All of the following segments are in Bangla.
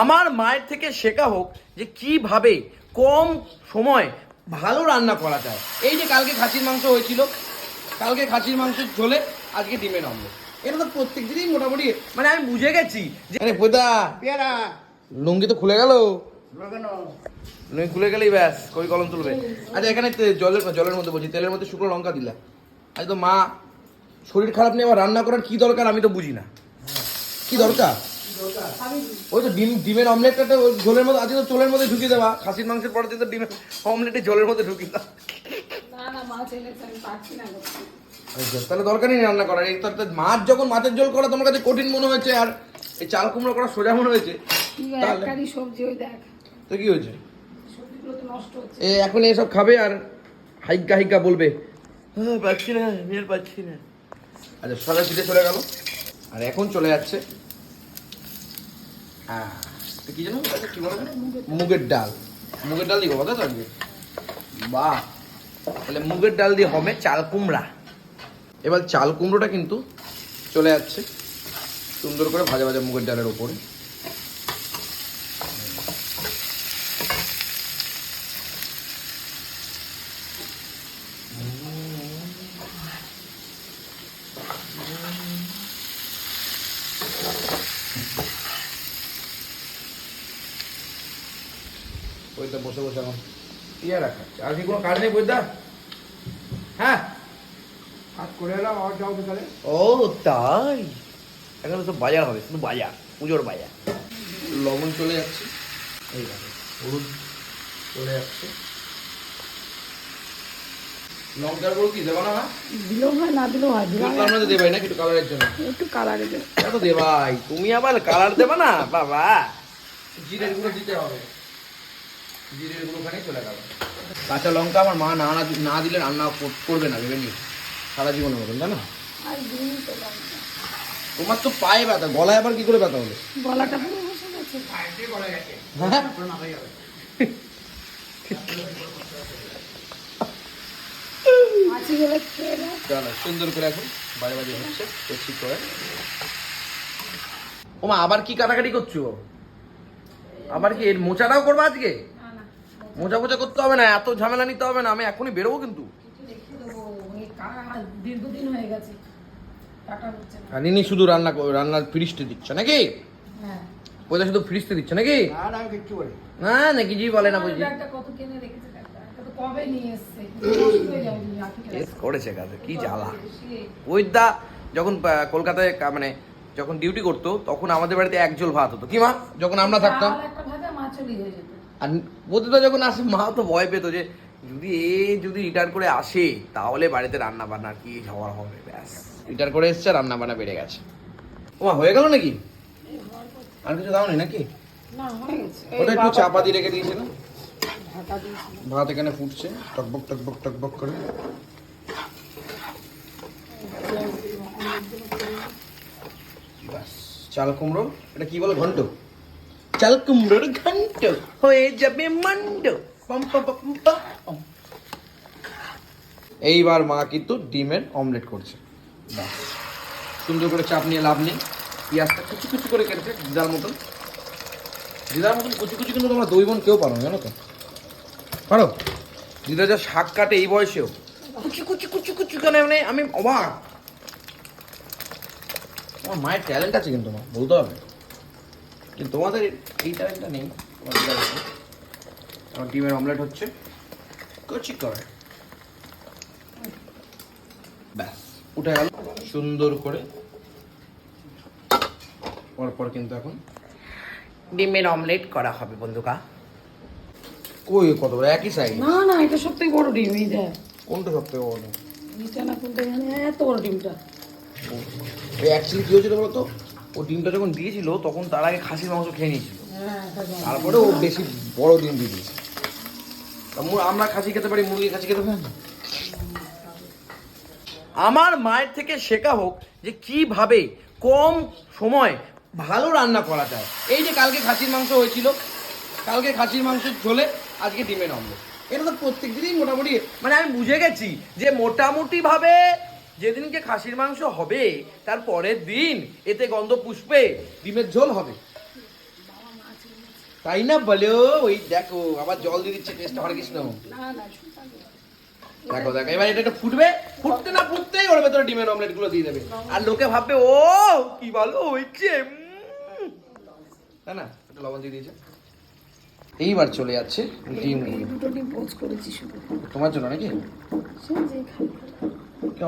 আমার মায়ের থেকে শেখা হোক যে কীভাবে কম সময় ভালো রান্না করা যায়। এই যে কালকে খাসির মাংস হয়েছিল কালকে খাসির মাংস ঝোলে আজকে ডিমের অমলেট। এটা তো প্রত্যেক দিনই মোটামুটি মানে আমি বুঝে গেছি যে আরে পোদা পেয়ারা। লুঙ্গি তো খুলে গেল। লুঙ্গি খুলে গেলেই ব্যাস কই কলম তুলবে? আচ্ছা এখানে জলের জলের মধ্যে বলছি তেলের মধ্যে শুকনো লঙ্কা দিলা। আজ তো মা শরীর খারাপ নিয়ে আবার রান্না করার কি দরকার আমি তো বুঝি না। কি দরকার? ওই তো ডিম ডিমের অমলেটটা তো ঝোলের মধ্যে আজকে তো চোলের মধ্যে ঢুকিয়ে দেওয়া খাসির মাংসের পরে তো ডিমের অমলেটে ঝোলের মধ্যে ঢুকিয়ে দাও তাহলে দরকারই নেই রান্না করার। এই মাছ যখন মাছের ঝোল করা তোমার কাছে কঠিন মনে হয়েছে আর এই চাল কুমড়ো করা সোজা মনে হয়েছে হয়, সবজি ওই দেখ। তো কি হয়েছে? সবজিগুলো তো নষ্ট হচ্ছে। এ এখন এসব খাবে আর হাইকা হাইকা বলবে। হ্যাঁ পাচ্ছি না আমি আর পাচ্ছি না। আচ্ছা সবাই ফিরে চলে গেল। আর এখন চলে যাচ্ছে হ্যাঁ। তো কি জানো কি বলে মুগের ডাল। মুগের ডাল দিয়ে কথা আজকে? বাহ। তাহলে মুগের ডাল দিয়ে হবে চাল কুমড়া। এবার চাল কুমড়োটা কিন্তু চলে যাচ্ছে। সুন্দর করে ভাজা ভাজা মুগের ডালের ওপরে। বইটা বসে বসে এখন পেয়ারা খাচ্ছে আর কি কোনো কাজ নেই বইদা হ্যাঁ? কাজ করে এলাম আবার যাও বিকালে। ও তাই? এখন তো বাজার হবে শুধু বাজার পুজোর বাজার। লবণ চলে যাচ্ছে। এই দেখো হলুদ চলে যাচ্ছে। লঙ্কার গুঁড়ো কি দেবো না? দিলেও হয় না দিলেও হয় দিলাম। একটু দেবাই কালারের জন্য। একটু কালারে দেবো এত দেবাই তুমি আবার কালার দেবে না বাবা। জিরের গুঁড়ো দিতে হবে। জিরের গুঁড়ো চলে গেল। কাঁচা লঙ্কা আমার মা না না না দিলে রান্না করবে না ভেবে নিও। সারা জীবনের মতন জানো? আর দিন তো তোমার তো পায়ে ব্যথা গলায় আবার কি করে ব্যথা হলো? গলাটা পুরো বসে গেছে। পাইতে করে গেছে। হ্যাঁ? সুন্দর করে এখন বাজে বাজে হচ্ছে ঠিক করে। ওমা আবার কি কাটাকাটি করছ? আবার কি এর মোচাটাও করব আজকে? মোচা মোচা করতে হবে না এত ঝামেলা নিতে হবে না আমি এখনই বেরোবো কিন্তু। দীর্ঘদিন হয়ে গেছে কাটা হচ্ছে না। আর ইনি শুধু রান্না রান্নার ফ্রিজতে দিচ্ছে নাকি? হ্যাঁ। ওইটা শুধু ফ্রিজতে দিচ্ছে নাকি? না না কিছুই বলে না বুঝি হয়ে করেছে কাজে কি জ্বালা। ওইদা যখন কলকাতায় মানে যখন ডিউটি করতো তখন আমাদের বাড়িতে এক ঝোল ভাত হতো। কি মা? যখন আমরা থাকতাম। আর প্রতিটা যখন আসে মা তো ভয় পেতো যে যদি এ যদি রিটার্ন করে আসে তাহলে বাড়িতে রান্না বান্না কি হওয়ার হবে? ব্যাস। রিটার্ন করে এসছে রান্না বান্না বেড়ে গেছে। ওমা হয়ে গেল নাকি? আর কিছু দাও নাকি? না ওটা একটু চাপা দিয়ে রেখে ঢাকা দিয়েছিল ভাত এখানে ফুটছে। টকবক টকবক টকবক করে। ব্যাস চাল কুমড়ো এটা কি বলো ঘন্ট? চাল কুমড়োর ঘন্ট হয়ে যাবে মন্ড। এইবার মা কিন্তু ডিমের অমলেট করছে। সুন্দর করে চাপ নিয়ে লাভ নেই। পেঁয়াজটা কুচি কুচি করে কেটেছে দিদার মতন। দিদার মতন কুচি কুচি কিন্তু তোমরা দই বোন কেউ পারো জানো তো? পারো? দিদা যা শাক কাটে এই বয়সেও। কুচি কুচি কুচি কুচি কেন মানে আমি অবাক। তোমার মায়ের ট্যালেন্ট আছে কিন্তু মা, বলতে হবে। তোমাদের এই ট্যালেন্টটা নেই তোমার আমার ডিমের অমলেট হচ্ছে কুচি করে ব্যাস উঠে গেল। সুন্দর করে পরপর কিন্তু এখন ডিমের অমলেট করা হবে বন্ধুকা কই কত বড় একই সাইজ না না এটা সব থেকে বড় ডিম এই দেখ কোনটা সবথেকে বড় নিচে না কোনটা জানি এত বড় ডিমটা। ওই অ্যাকচুয়ালি কি হয়েছিল বলতো ও ডিমটা যখন দিয়েছিল তখন তার আগে খাসির মাংস খেয়ে নিয়েছিল। হ্যাঁ। তারপরে ও বেশি বড় ডিম দিয়ে দিয়েছে। আমরা খাসি খেতে পারি মুরগি খাসি খেতে পারি? আমার মায়ের থেকে শেখা হোক যে কীভাবে কম সময় ভালো রান্না করা যায়। এই যে কালকে খাসির মাংস হয়েছিল কালকে খাসির মাংস ঝোলে আজকে ডিমের অমলেট। এটা তো প্রত্যেক দিনই মোটামুটি মানে আমি বুঝে গেছি যে মোটামুটি ভাবে যেদিনকে খাসির মাংস হবে তার পরের দিন এতে গন্ধ পুষ্পে ডিমের ঝোল হবে। তাই না বলো? ওই দেখো আবার জল দিয়ে দিচ্ছে টেস্ট হরে কৃষ্ণ। দেখো দেখো এবার এটা একটু ফুটবে। ফুটতে না ফুটতেই ওর ভেতরে ডিমের অমলেটগুলো দিয়ে দেবে। আর লোকে ভাববে ও কি ভালো হয়েছে। তাই না? একটু লবণ দিয়ে দিয়েছে। এইবার চলে যাচ্ছে ডিম দুটো ডিম পোচ করেছি শুধু। তোমার জন্য নাকি?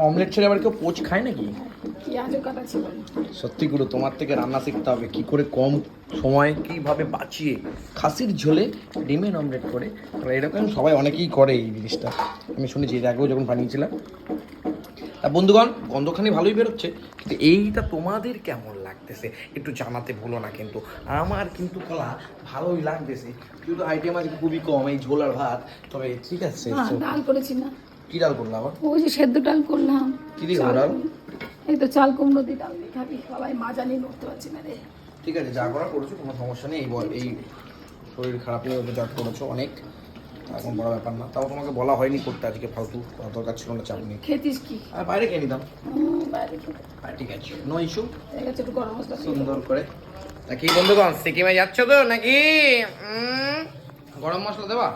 অমলেট ছেড়ে আবার কেউ পোচ খায় নাকি? সত্যি গুলো তোমার থেকে রান্না শিখতে হবে। কি করে কম সময় কীভাবে বাঁচিয়ে খাসির ঝোলে ডিমের অমলেট করে? আর এরকম সবাই অনেকেই করে এই জিনিসটা। আমি শুনেছি এর আগেও যখন বানিয়েছিলাম। তা বন্ধুগণ গন্ধখানি ভালোই বেরোচ্ছে কিন্তু এইটা তোমাদের কেমন লাগতেছে? একটু জানাতে ভুলো না কিন্তু। আমার কিন্তু কলা ভালোই লাগতেছে। কিন্তু আইটেম আজকে খুবই কম এই ঝোলার ভাত। তবে ঠিক আছে ডাল করেছি না। কি ডাল করল আবার? ওই যে সেদ্ধ ডাল করলাম। কি দিয়ে ডাল? এই তো চাল কুমড়ো দিয়ে ডাল দিয়ে খাবি সবাই মা জানি নড়তে পারছি না রে। ঠিক আছে যা করা করেছ কোনো সমস্যা নেই এই বল- এই শরীর খারাপ নিয়ে ওটা যা করেছ অনেক এখন বড় ব্যাপার না। তাও তোমাকে বলা হয়নি করতে আজকে ফালতু দরকার ছিল না চাপ নেই। খেতিস কি? আর বাইরে খেয়ে নিতাম। বাইরে ঠিক আছে নো ইস্যু। একটু গরম মশলা সুন্দর করে। তা কি বন্ধুগণ সিকিমে যাচ্ছ তো নাকি? গরম মশলা দেবা?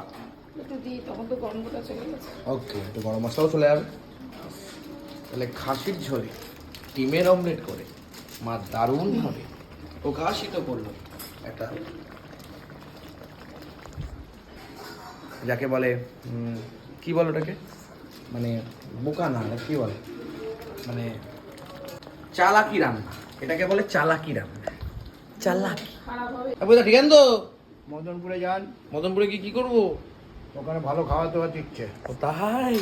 একটু দিই তখন তো গরমটা চলে গেছে। ওকে একটু গরম মশলাও চলে যাবে। তাহলে খাসির ঝোলে ডিমের অমলেট করে মা দারুণ হবে প্রকাশিত করল একটা যাকে বলে কি বলে ওটাকে? মানে বোকা না এটা কি বলে? মানে চালাকি রান্না। এটাকে বলে চালাকি রান্না। চালাকি। খারাপ ঠিক আছে তো মদনপুরে যান। মদনপুরে কি কি করব? ওখানে ভালো খাওয়া দাওয়া দিচ্ছে তাই?